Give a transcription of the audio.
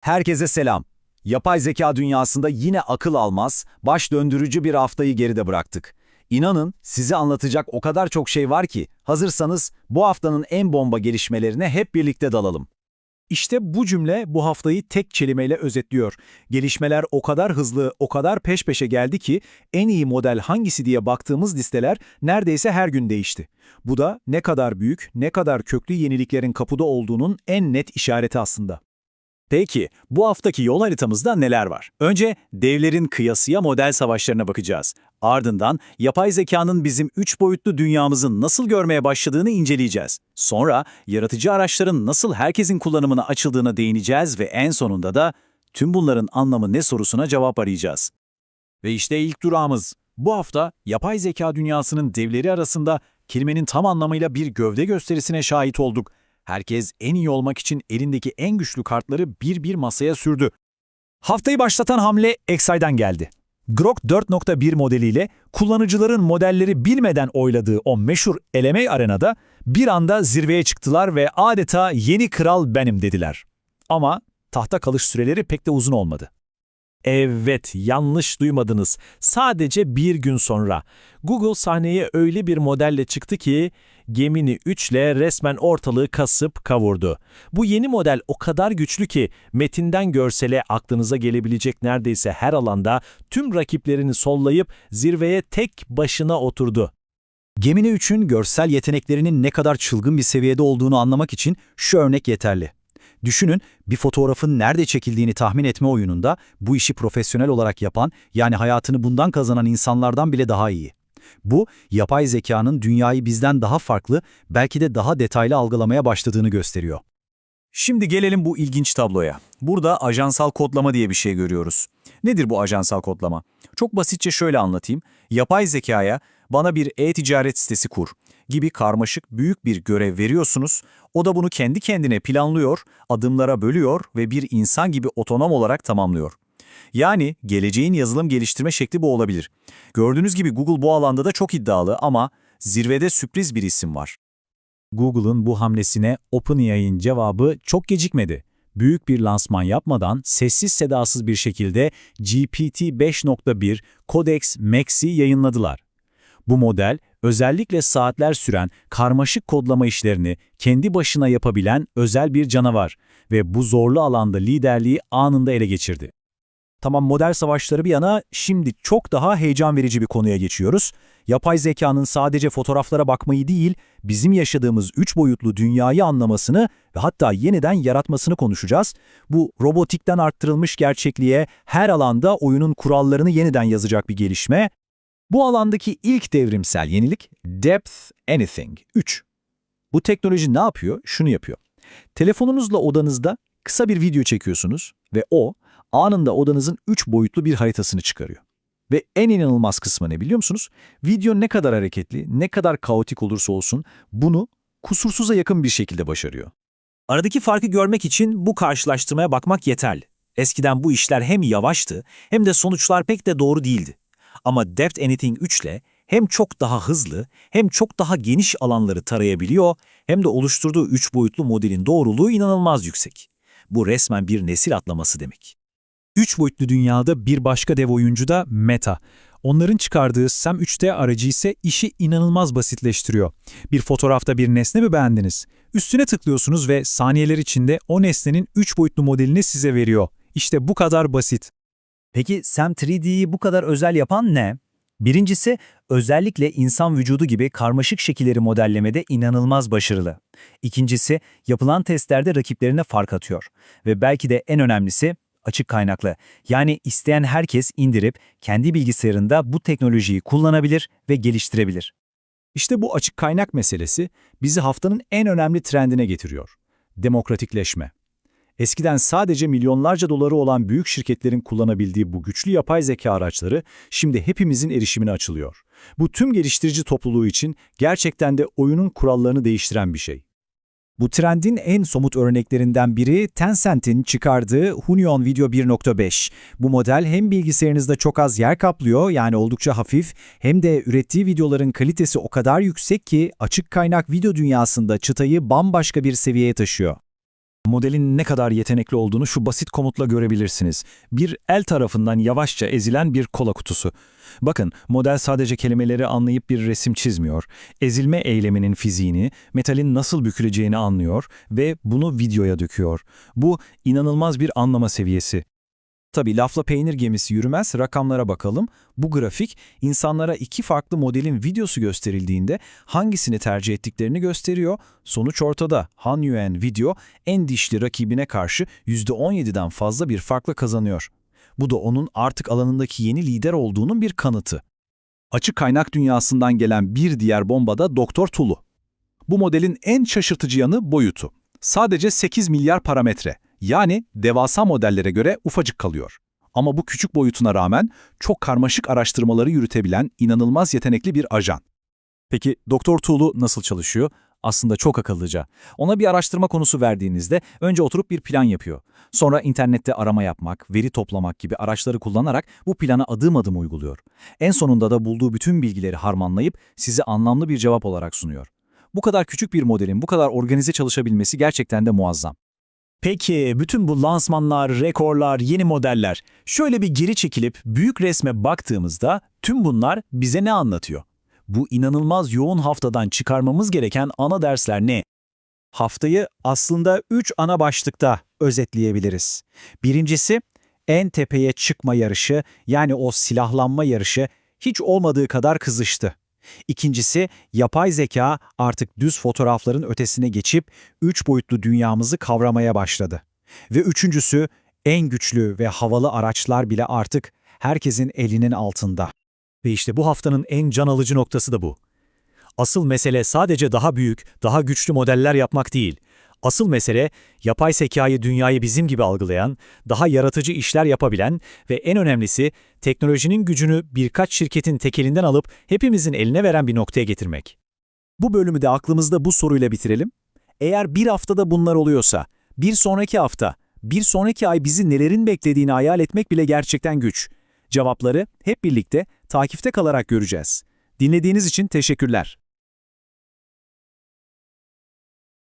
Herkese selam. Yapay zeka dünyasında yine akıl almaz, baş döndürücü bir haftayı geride bıraktık. İnanın size anlatacak o kadar çok şey var ki, hazırsanız bu haftanın en bomba gelişmelerine hep birlikte dalalım. İşte bu cümle bu haftayı tek kelimeyle özetliyor. Gelişmeler o kadar hızlı, o kadar peş peşe geldi ki en iyi model hangisi diye baktığımız listeler neredeyse her gün değişti. Bu da ne kadar büyük, ne kadar köklü yeniliklerin kapıda olduğunun en net işareti aslında. Peki, bu haftaki yol haritamızda neler var? Önce devlerin kıyasıya model savaşlarına bakacağız. Ardından yapay zekanın bizim üç boyutlu dünyamızı nasıl görmeye başladığını inceleyeceğiz. Sonra yaratıcı araçların nasıl herkesin kullanımına açıldığına değineceğiz ve en sonunda da tüm bunların anlamı ne sorusuna cevap arayacağız. Ve işte ilk durağımız. Bu hafta yapay zeka dünyasının devleri arasında kelimenin tam anlamıyla bir gövde gösterisine şahit olduk. Herkes en iyi olmak için elindeki en güçlü kartları bir bir masaya sürdü. Haftayı başlatan hamle XAI'den geldi. Grok 4.1 modeliyle kullanıcıların modelleri bilmeden oyladığı o meşhur LMA arenada bir anda zirveye çıktılar ve adeta yeni kral benim dediler. Ama tahta kalış süreleri pek de uzun olmadı. Evet, yanlış duymadınız. Sadece bir gün sonra Google sahneye öyle bir modelle çıktı ki Gemini 3 ile resmen ortalığı kasıp kavurdu. Bu yeni model o kadar güçlü ki metinden görsele aklınıza gelebilecek neredeyse her alanda tüm rakiplerini sollayıp zirveye tek başına oturdu. Gemini 3'ün görsel yeteneklerinin ne kadar çılgın bir seviyede olduğunu anlamak için şu örnek yeterli. Düşünün, bir fotoğrafın nerede çekildiğini tahmin etme oyununda bu işi profesyonel olarak yapan, yani hayatını bundan kazanan insanlardan bile daha iyi. Bu, yapay zekanın dünyayı bizden daha farklı, belki de daha detaylı algılamaya başladığını gösteriyor. Şimdi gelelim bu ilginç tabloya. Burada ajansal kodlama diye bir şey görüyoruz. Nedir bu ajansal kodlama? Çok basitçe şöyle anlatayım. Yapay zekaya bana bir e-ticaret sitesi kur gibi karmaşık büyük bir görev veriyorsunuz. O da bunu kendi kendine planlıyor, adımlara bölüyor ve bir insan gibi otonom olarak tamamlıyor. Yani geleceğin yazılım geliştirme şekli bu olabilir. Gördüğünüz gibi Google bu alanda da çok iddialı ama zirvede sürpriz bir isim var. Google'ın bu hamlesine OpenAI'nin cevabı çok gecikmedi. Büyük bir lansman yapmadan sessiz sedasız bir şekilde GPT 5.1 Codex Max'i yayınladılar. Bu model özellikle saatler süren karmaşık kodlama işlerini kendi başına yapabilen özel bir canavar ve bu zorlu alanda liderliği anında ele geçirdi. Tamam model savaşları bir yana şimdi çok daha heyecan verici bir konuya geçiyoruz. Yapay zekanın sadece fotoğraflara bakmayı değil, bizim yaşadığımız üç boyutlu dünyayı anlamasını ve hatta yeniden yaratmasını konuşacağız. Bu robotikten arttırılmış gerçekliğe her alanda oyunun kurallarını yeniden yazacak bir gelişme. Bu alandaki ilk devrimsel yenilik Depth Anything 3. Bu teknoloji ne yapıyor? Şunu yapıyor. Telefonunuzla odanızda kısa bir video çekiyorsunuz ve o anında odanızın 3 boyutlu bir haritasını çıkarıyor. Ve en inanılmaz kısmı ne biliyor musunuz? Video ne kadar hareketli, ne kadar kaotik olursa olsun bunu kusursuza yakın bir şekilde başarıyor. Aradaki farkı görmek için bu karşılaştırmaya bakmak yeterli. Eskiden bu işler hem yavaştı hem de sonuçlar pek de doğru değildi. Ama Depth Anything 3 ile hem çok daha hızlı hem çok daha geniş alanları tarayabiliyor hem de oluşturduğu 3 boyutlu modelin doğruluğu inanılmaz yüksek. Bu resmen bir nesil atlaması demek. Üç boyutlu dünyada bir başka dev oyuncu da Meta. Onların çıkardığı Sam 3D aracı ise işi inanılmaz basitleştiriyor. Bir fotoğrafta bir nesne mi beğendiniz? Üstüne tıklıyorsunuz ve saniyeler içinde o nesnenin 3 boyutlu modelini size veriyor. İşte bu kadar basit. Peki Sam 3D'yi bu kadar özel yapan ne? Birincisi, özellikle insan vücudu gibi karmaşık şekilleri modellemede inanılmaz başarılı. İkincisi, yapılan testlerde rakiplerine fark atıyor. Ve belki de en önemlisi, açık kaynaklı. Yani isteyen herkes indirip kendi bilgisayarında bu teknolojiyi kullanabilir ve geliştirebilir. İşte bu açık kaynak meselesi bizi haftanın en önemli trendine getiriyor. Demokratikleşme. Eskiden sadece milyonlarca doları olan büyük şirketlerin kullanabildiği bu güçlü yapay zeka araçları şimdi hepimizin erişimine açılıyor. Bu tüm geliştirici topluluğu için gerçekten de oyunun kurallarını değiştiren bir şey. Bu trendin en somut örneklerinden biri Tencent'in çıkardığı Hunyuan Video 1.5. Bu model hem bilgisayarınızda çok az yer kaplıyor yani oldukça hafif hem de ürettiği videoların kalitesi o kadar yüksek ki açık kaynak video dünyasında çıtayı bambaşka bir seviyeye taşıyor. Modelin ne kadar yetenekli olduğunu şu basit komutla görebilirsiniz. Bir el tarafından yavaşça ezilen bir kola kutusu. Bakın, model sadece kelimeleri anlayıp bir resim çizmiyor. Ezilme eyleminin fiziğini, metalin nasıl büküleceğini anlıyor ve bunu videoya döküyor. Bu inanılmaz bir anlama seviyesi. Tabii lafla peynir gemisi yürümez, rakamlara bakalım. Bu grafik insanlara iki farklı modelin videosu gösterildiğinde hangisini tercih ettiklerini gösteriyor. Sonuç ortada. Han Yuan video en dişli rakibine karşı %17'den fazla bir farkla kazanıyor. Bu da onun artık alanındaki yeni lider olduğunun bir kanıtı. Açık kaynak dünyasından gelen bir diğer bomba da Doktor Tulu. Bu modelin en şaşırtıcı yanı boyutu. Sadece 8 milyar parametre. Yani devasa modellere göre ufacık kalıyor. Ama bu küçük boyutuna rağmen çok karmaşık araştırmaları yürütebilen inanılmaz yetenekli bir ajan. Peki Doktor Tool'u nasıl çalışıyor? Aslında çok akıllıca. Ona bir araştırma konusu verdiğinizde önce oturup bir plan yapıyor. Sonra internette arama yapmak, veri toplamak gibi araçları kullanarak bu plana adım adım uyguluyor. En sonunda da bulduğu bütün bilgileri harmanlayıp size anlamlı bir cevap olarak sunuyor. Bu kadar küçük bir modelin bu kadar organize çalışabilmesi gerçekten de muazzam. Peki bütün bu lansmanlar, rekorlar, yeni modeller, şöyle bir geri çekilip büyük resme baktığımızda tüm bunlar bize ne anlatıyor? Bu inanılmaz yoğun haftadan çıkarmamız gereken ana dersler ne? Haftayı aslında üç ana başlıkta özetleyebiliriz. Birincisi, en tepeye çıkma yarışı yani o silahlanma yarışı hiç olmadığı kadar kızıştı. İkincisi, yapay zeka artık düz fotoğrafların ötesine geçip üç boyutlu dünyamızı kavramaya başladı. Ve üçüncüsü, en güçlü ve havalı araçlar bile artık herkesin elinin altında. Ve işte bu haftanın en can alıcı noktası da bu. Asıl mesele sadece daha büyük, daha güçlü modeller yapmak değil. Asıl mesele yapay zekayı dünyayı bizim gibi algılayan, daha yaratıcı işler yapabilen ve en önemlisi teknolojinin gücünü birkaç şirketin tekelinden alıp hepimizin eline veren bir noktaya getirmek. Bu bölümü de aklımızda bu soruyla bitirelim. Eğer bir haftada bunlar oluyorsa, bir sonraki hafta, bir sonraki ay bizi nelerin beklediğini hayal etmek bile gerçekten güç. Cevapları hep birlikte takipte kalarak göreceğiz. Dinlediğiniz için teşekkürler.